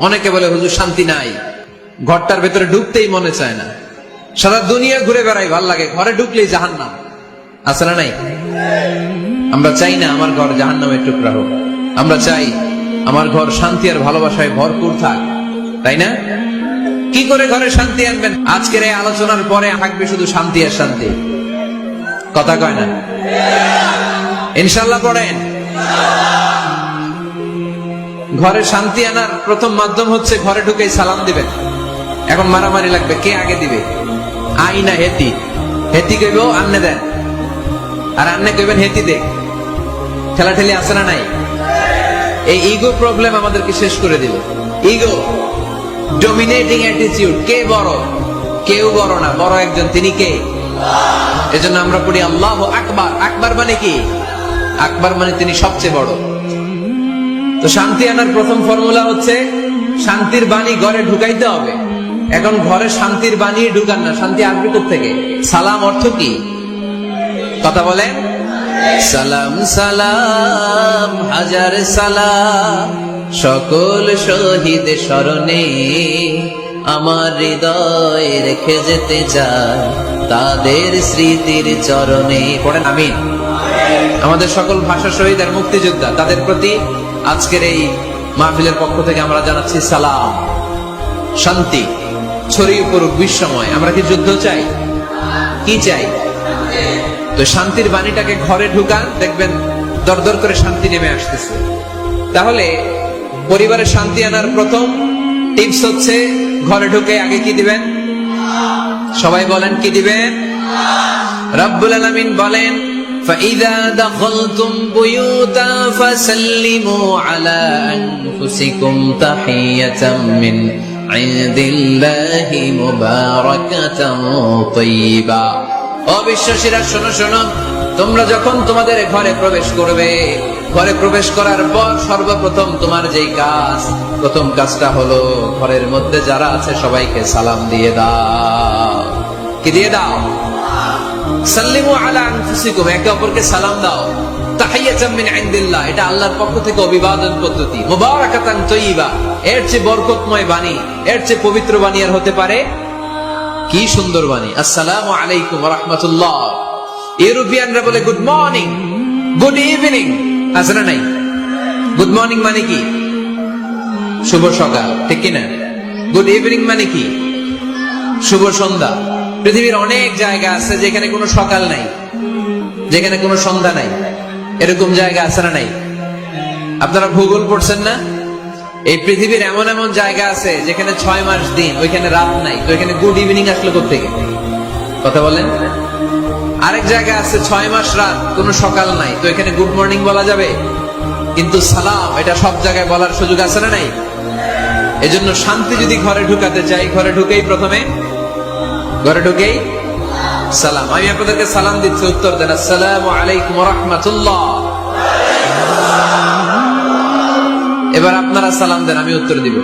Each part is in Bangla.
অনেকে বলে, হুজুর, শান্তি নাই। ঘরটার ভেতরে ঢুকতেই মনে চায় না। সারা দুনিয়া ঘুরে বেড়াই, ভালো লাগে। ঘরে ঢুকলেই জাহান্নাম। আছে না নাই? আমরা চাই না আমার ঘর জাহান্নামের টুকরা হোক। আমরা চাই আমার ঘর শান্তি আর ভালোবাসায় ভরপুর থাক। তাই না? কি করে ঘরে শান্তি আনবেন? আজকের এই আলোচনার পরে থাকবে শুধু শান্তি আর শান্তি। কথা কয় না? ইনশাল্লাহ পড়েন। ঘরে শান্তি আনার প্রথম মাধ্যম হচ্ছে ঘরে ঢুকেই সালাম দিবেন। এখন মারামারি লাগবে, কে আগে দিবে? আই না হেতি? হেতি কইব, আন্নে দেন। আর আন্নে কইবেন, হেতি দে। ঠেলা ঠেলি আছে না নাই? এই ইগো প্রবলেম আমাদেরকে শেষ করে দিল। ইগো ডোমিনেটিং অ্যাটিটিউড কে বড়? কেউ বড় না, বড় একজন, তিনি কে? এজন্য আমরা পড়ি আল্লাহ আকবার। আকবার মানে কি? আকবার মানে তিনি সবচেয়ে বড়। তো শান্তি আনার প্রথম ফর্মুলা হচ্ছে, শান্তির বাণী ঘরে ঢুকাইতে হবে। এখন ঘরে শান্তির বাণী ঢুকান না, শান্তি আসবে থেকে সালাম অর্থ কি? কথা বলেন। সালাম সালাম, হাজার সালাম, সকল শহীদ স্মরণে আমার হৃদয় রেখে যেতে চায় তাদের স্মৃতির চরণে। পড়েন, আমিন। আমাদের সকল ভাষা শহীদ আর মুক্তিযোদ্ধা, তাদের প্রতি আজকের এই মাহফিলের পক্ষ থেকে আমরা জানাচ্ছি সালাম, শান্তি, ছড়িয়ে পড়ুক বিশ্বময়। আমরা কি যুদ্ধ চাই? কি চাই? তো শান্তির বাণীটাকে ঘরে ঢুকান, দেখবেন দরদর করে শান্তি নেমে আসতেছে। তাহলে পরিবারে শান্তি আনার প্রথম টিপস হচ্ছে, ঘরে ঢুকে আগে কি দিবেন? সবাই বলেন, কি দিবেন? রব্বুল আলামিন বলেন فإذا دخلتم بيوتا فسلموا على أنفسكم تحية من عند الله مباركة طيبة অবিশ্বাসীরা শোনো শোনো তোমরা যখন তোমাদের ঘরে প্রবেশ করবে ঘরে প্রবেশ করার পর সর্বপ্রথম তোমার যেই কাজ প্রথম কাজটা হলো ঘরের মধ্যে যারা আছে সবাইকে সালাম দিয়ে দাও কি দিয়ে দাও সাল্লিমু বাণী, এর হতে পারে? কি সুন্দর বাণী। আসসালামু ইউরোপিয়ানরা বলে, গুড মর্নিং, গুড ইভিনিং। আছে নাই? গুড মর্নিং মানে কি? শুভ সকাল, ঠিক কি না গুড ইভিনিং মানে কি? শুভ সন্ধ্যা। পৃথিবীর অনেক জায়গা আছে যেখানে কোনো সকাল নাই, যেখানে কোনো সন্ধ্যা নাই। এরকম জায়গা আছে না নাই? আপনারা ভূগোল পড়ছেন না? এই পৃথিবীর এমন এমন জায়গা আছে যেখানে ছয় মাস দিন, ওইখানে রাত নাই তো এখানে গুড ইভিনিং আসলো থেকে কথা বলেন। আরেক জায়গা আছে ছয় মাস রাত, কোনো সকাল নাই, তো এখানে গুড মর্নিং বলা যাবে? কিন্তু সালাম, এটা সব জায়গায় বলার সুযোগ আছে না নাই? এজন্য শান্তি যদি ঘরে ঢুকাতে চাই, ঘরে ঢুকেই প্রথমে ঘরে ঢুকেই সালাম। আমি আপনাদেরকে সালাম দিচ্ছি, উত্তর দেন, আসসালামু আলাইকুম রহমতুল্লাহ। এবার আপনারা সালাম দেন, আমি উত্তর দিব।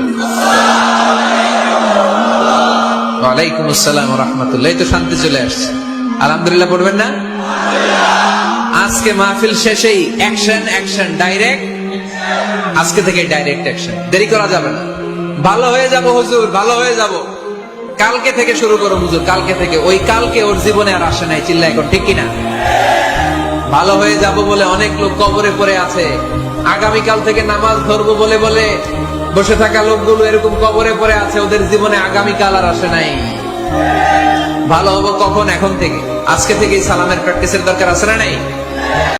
ওয়ালাইকুম আসসালাম রহমতুল্লাহ। তো শান্তি চলে আসছে। আলহামদুলিল্লাহ, পড়বেন না? আজকে মাহফিল শেষেই অ্যাকশন অ্যাকশন ডাইরেক্ট আজকে থেকে ডাইরেক্ট অ্যাকশন দেরি করা যাবে না। ভালো হয়ে যাব, হুজুর, ভালো হয়ে যাব। কালকে থেকে শুরু করো হুজুর, কালকে থেকে। ওই কালকে ওর জীবনে আর আসে নাই চিল্লা এখন, ঠিক কিনা? ভালো হয়ে যাব বলে অনেক লোক কবরে পড়ে আছে। আগামীকাল থেকে নামাজ ধরবো বলে বলে বসে থাকা লোকগুলো এরকম কবরে পড়ে আছে, ওদের জীবনে আগামীকাল আর আসে নাই। ভালো হব কখন? এখন থেকে। আজকে থেকে সালামের প্র্যাকটিসের দরকার আছে না নাই?